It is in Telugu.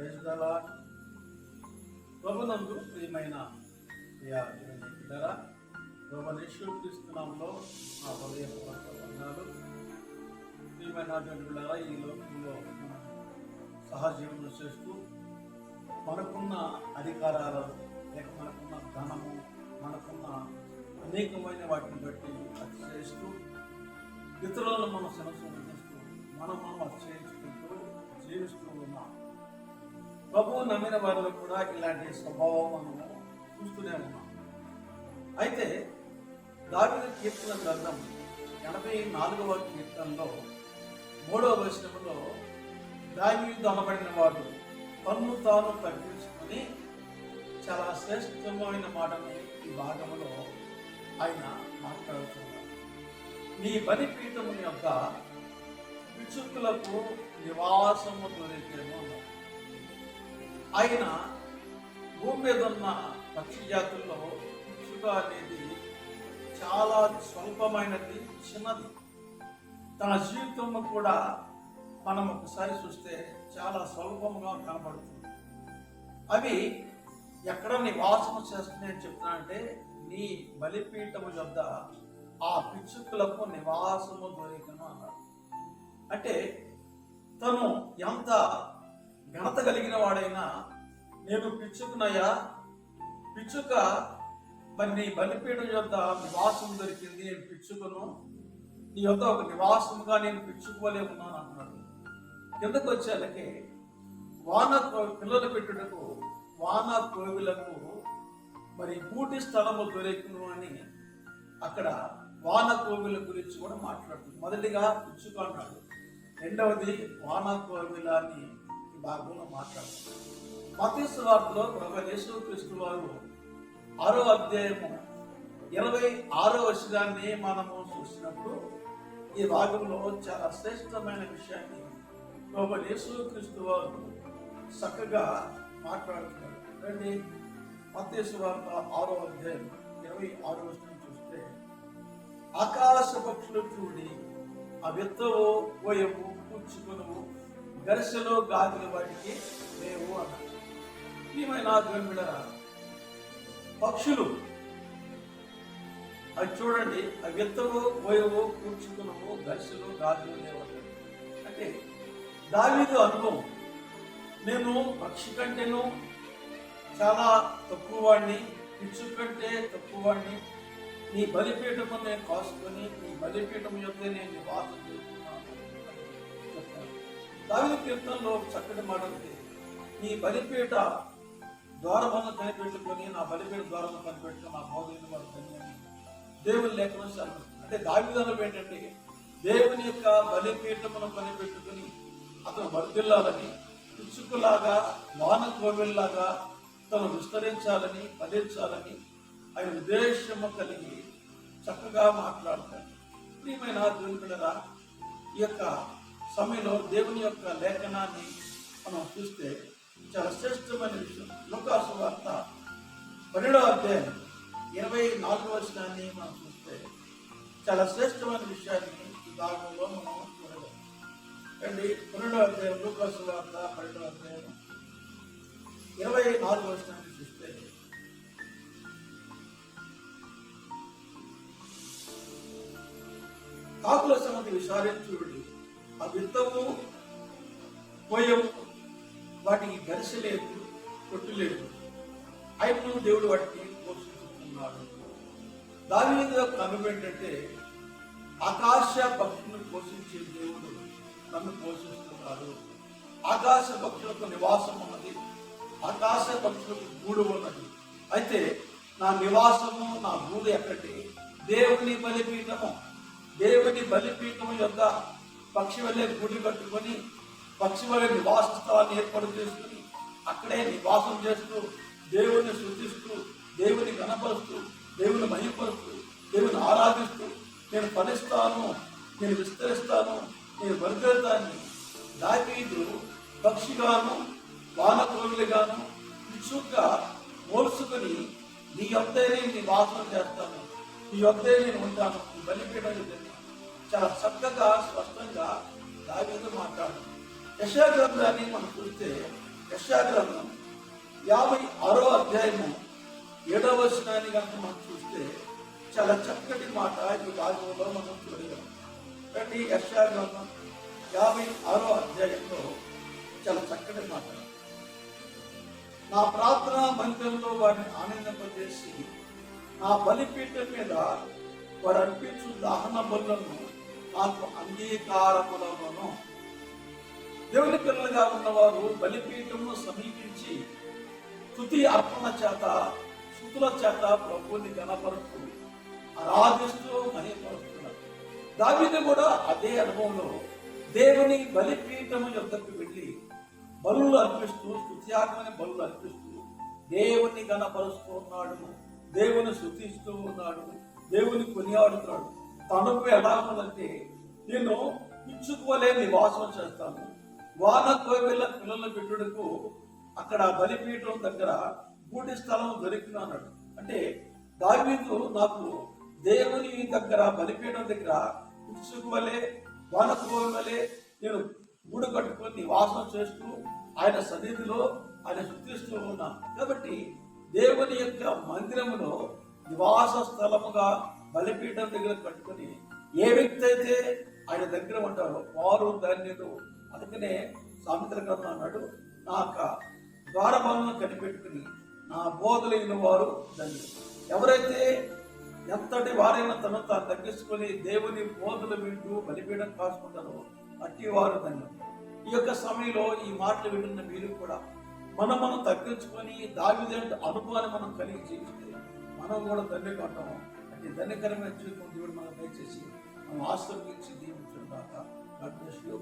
మాట ప్రభునందు ప్రియమైన ప్రియా బిడ్డరా ప్రభు నా హృదయపూర్వక వందనాలు. ప్రియమైన దేవుని ఈ లోకంలో సహజీవనం చేస్తూ మనకున్న అధికారాలు లేక మనకున్న ధనము మనకున్న అనేకమైన వాటిని బట్టి అతిశయిస్తూ ఇతరులను మనం శనసంతరిస్తూ మనం మనం అతిశయించుకుంటూ జీవిస్తూ ఉన్నాం. ప్రభువు నమ్మిన వారిలో కూడా ఇలాంటి స్వభావం మనము చూస్తూనే ఉన్నాం. అయితే దావిద కీర్తన గ్రంథం ఎనభై నాలుగవ కీర్తనలో మూడవ వచనంలో దావీదు అనబడిన వాడు తన్ను తాను తగ్గించుకొని చాలా శ్రేష్టమైన మాటని ఈ భాగంలో ఆయన మాట్లాడుతున్నారు. నీ బలిపీఠము యొక్క పిచ్చుకులకు నివాసము దొరికేమో అన్నారు. ఆయన భూమి మీద ఉన్న పక్షి జాతుల్లో పిచ్చుక అనేది చాలా స్వల్పమైనది చిన్నది. తన జీవితంలో కూడా మనం ఒకసారి చూస్తే చాలా స్వల్పంగా కనబడుతుంది. అవి ఎక్కడ నివాసం చేస్తున్నాయని చెప్తున్నానంటే నీ బలిపీఠము వద్ద ఆ పిచ్చుకులకు నివాసము దొరికను అన్నాడు. అంటే తను ఎంత ఘనత కలిగిన వాడైనా నేను పిచ్చుకునయ్యా పిచ్చుక మరి నీ బలిపీఠం యొక్క నివాసం దొరికింది నేను పిచ్చుకను. నీ యొక్క ఒక నివాసముగా నేను పిచ్చుకోలే ఉన్నాను అంటున్నాడు. కిందకు వచ్చేళ్ళకి వాన పిల్లలు పెట్టుటకు వాన కోవిలకు మరి గూటి స్థలము దొరికిను అని అక్కడ వాన కోవిల గురించి కూడా మాట్లాడుతుంది. మొదటిగా పిచ్చుక అన్నాడు రెండవది వాన కోవిల అని భాగంలో మాట్లాడుతుంది. మతీసు వార్తలో ప్రభు యేసు క్రీస్తు వారు ఆరో అధ్యాయము ఇరవై ఆరో వచనాన్ని మనము చూసినప్పుడు ఈ భాగంలో చాలా శ్రేష్టమైన విషయాన్ని ప్రభు యేసు క్రీస్తు వారు చక్కగా మాట్లాడుతున్నారు. రండి మతేసు వార్త ఆరో అధ్యాయం ఇరవై ఆరో వచనం చూస్తే ఆకాశ పక్షులు చూడి ఆ విత్తవు పోయవు కూర్చుకును గరిసెలో గాజుల వాటికి లేవు అన్నారు. ప్రియమైన దేవుడా పక్షులు. అవి చూడండి అవి విత్తవు పోయవు కూర్చుకునవు గరిసెలు గాజులు లేవు అంటే దావీదు అనుభవం. నేను పక్షి కంటేను చాలా తక్కువ వాడిని పిచ్చు కంటే తక్కువ వాడిని. నీ బలిపీఠము నేను కాసుకొని నీ బలిపీఠం యొక్క నేను నివాసం దావిద కీర్తనలో ఒక చక్కటి మాట ఉంది. నీ బలిపీట ద్వారబంధం కనిపెట్టుకొని నా బలిపీట ద్వారంలో కనిపెట్టుకుని నా భోగైన వారు ధన్యని దేవుని లేఖనం అంటే దావిదనం ఏంటంటే దేవుని యొక్క బలిపీఠమును కనిపెట్టుకుని అతను వర్దిల్లాలని పిచ్చుకులాగా వాన కోవిల్లాగా తను విస్తరించాలని ఫలించాలని ఆయన ఉద్దేశము కలిగి చక్కగా మాట్లాడతాడు. ప్రియమైన దేవుని ఈ యొక్క సమయంలో దేవుని యొక్క లేఖనాన్ని మనం చూస్తే చాలా శ్రేష్టమైన విషయం. లోకాసు వార్త పన్నెండవ అధ్యాయం ఇరవై నాలుగవ వచనాన్ని మనం చూస్తే చాలా శ్రేష్టమైన విషయాన్ని ఈ భాగంలో మనం చూడగలం. అండి పన్నెండవ అధ్యాయం లోకాసు వార్త పన్నెండవ అధ్యాయం ఇరవై నాలుగవ వచనాన్ని చూస్తే కాకుల సంగతి విచారించుడు. ఆ విత్తము పోయము. వాటికి గరిసె లేదు కొట్టు లేదు. ఆయనను దేవుడు వాటిని పోషిస్తున్నాడు దాని మీద యొక్క ఏంటంటే ఆకాశ పక్షులను పోషించే దేవుడు నన్ను పోషిస్తున్నాడు. ఆకాశ భక్తులకు నివాసం ఉన్నది. ఆకాశ పక్షులకు గూడు ఉన్నది. అయితే నా నివాసము నా గూడు ఎక్కడి దేవుని బలిపీఠము. దేవుని బలిపీఠము యొక్క పక్షి వల్లే గుడి కట్టుకొని పక్షి వల్లే నివాస ఏర్పాటు చేసుకుని అక్కడే నివాసం చేస్తూ దేవుని శుద్ధిస్తూ దేవుని గణపరుస్తూ దేవుని మహిపరుస్తూ దేవుని ఆరాధిస్తూ నేను ఫలిస్తాను నేను విస్తరిస్తాను నేను వర్గెళ్తాను దావీదు పక్షిగాను వానకోవిలుగాను ఇచ్చుగా మోల్చుకుని నీ యొక్కనే నీ వాసన చేస్తాను. నీ యొక్కే నేను ఉంటాను. బలిపీఠం చాలా చక్కగా స్పష్టంగా దావీదు మాట్లాడు యశాగ్రంథాన్ని మనం చూస్తే యశాగ్రంథం యాభై ఆరో అధ్యాయము ఏడవ వచనాన్ని కనుక మనం చూస్తే చాలా చక్కటి మాట ఈ భాగంలో మనం చూడగలం. కాబట్టి యశాగ్రంథం యాభై ఆరో అధ్యాయంలో చాలా చక్కటి మాట. నా ప్రార్థన మందిరంలో వారిని ఆనందింపజేసి నా బలిపీఠం మీద వారు అర్పించు దహన బలులను నాకు అంగీకారములను. దేవుని పిల్లలుగా ఉన్నవారు బలిపీఠమును సమీపించి తుతి అర్పణ చేత శుతుల చేత ప్రభువుని గణపరుస్తూ ఆరాధిస్తూ మహిపరుస్తున్నారు దావిని కూడా అదే అనుభవంలో దేవుని బలిపీఠము యొక్కకు వెళ్ళి బలులు అర్పిస్తూ స్థుత్యాత్మని బలులు అర్పిస్తూ దేవుని గణపరుస్తూ ఉన్నాడు. దేవుని శృతిస్తూ ఉన్నాడు. దేవుని కొనియాడుతున్నాడు. తనకు ఎలా ఉన్నదంటే నేను పిచ్చుకోలే నివాసం చేస్తాను. వాన కోవిల పిల్లల బిడ్డకు అక్కడ బలిపీఠం దగ్గర గూటి స్థలం దొరికిన అన్నాడు. అంటే దావీదు నాకు దేవుని దగ్గర బలిపీఠం దగ్గర పిచ్చుకోలే వాన కోవిలే నేను గూడు కట్టుకొని నివాసం చేస్తూ ఆయన సన్నిధిలో ఆయన శుద్ధిస్తూ ఉన్నాను కాబట్టి దేవుని యొక్క మందిరములో నివాస స్థలముగా బలిపీఠం దగ్గర కట్టుకొని ఏ వ్యక్తి అయితే ఆయన దగ్గర ఉంటారో వారు ధన్యులు అందుకనే సామిత్ర గ్రంథం అన్నాడు నా యొక్క ద్వారభావం కనిపెట్టుకుని నా బోధలైన వారు ధన్యులు. ఎవరైతే ఎంతటి వారైనా తను తాను తగ్గించుకొని దేవుని బోధలు వింటూ బలిపీఠం కాసుకుంటారో అట్టి వారు ధన్యులు. ఈ యొక్క సమయంలో ఈ మాటలు వింటున్న మీరు కూడా మనం మనం తగ్గించుకొని దావిదంటే అనుభవాన్ని మనం కలిగి జీవిస్తే మనం కూడా ధన్యంగా కొంటాము అంటే ధన్యకరమైన జీవితం దేవుడు మనం దయచేసి మనం ఆశ్రమించి దీవించున్నాక God bless you.